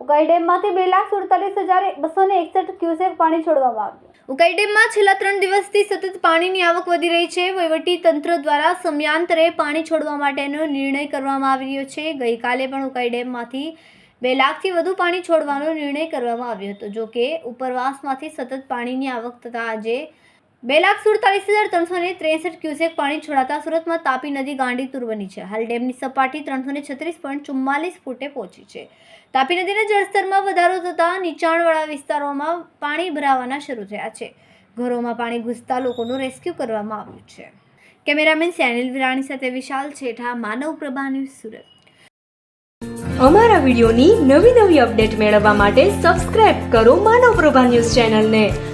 ઉકાઈ ડેમમાંથી બે લાખ સુડતાલીસ હજાર બસો ને એકસઠ ક્યુસેક પાણી છોડવામાં આવ્યું. ઉકાઈ ડેમમાં છેલ્લા ત્રણ દિવસથી સતત પાણીની આવક વધી રહી છે. વહીવટી તંત્ર દ્વારા સમયાંતરે પાણી છોડવા માટેનો નિર્ણય કરવામાં આવી રહ્યો છે. ગઈકાલે પણ ઉકાઈ ડેમમાંથી બે લાખથી વધુ પાણી છોડવાનો નિર્ણય કરવામાં આવ્યો હતો. જો કે ઉપરવાસમાંથી સતત પાણીની આવક થતાં આજે બે લાખ સુડતાલીસ હજાર ત્રણસો ને ત્રેસઠ ક્યુસેક પાણી છોડાતા સુરતમાં તાપી નદી ગાંડીતુર બની છે. હાલ ડેમની સપાટી ત્રણસો ને છત્રીસ પોઈન્ટ ચુમ્માલીસ ફૂટે પહોંચી છે. તાપી નદીના જળસ્તરમાં વધારો થતાં નીચાણવાળા વિસ્તારોમાં પાણી ભરાવાના શરૂ થયા છે. ઘરોમાં પાણી ઘૂસતા લોકોનું રેસ્ક્યુ કરવામાં આવ્યું છે. કેમેરામેન સેનિલ વિરાણી સાથે વિશાલ છેઠા, માનવ પ્રભા ન્યૂઝ સુરત. અમારા વિડીયોની નવી નવી અપડેટ મેળવવા માટે સબસ્ક્રાઇબ કરો માનવ પ્રભા ન્યૂઝ ચેનલને.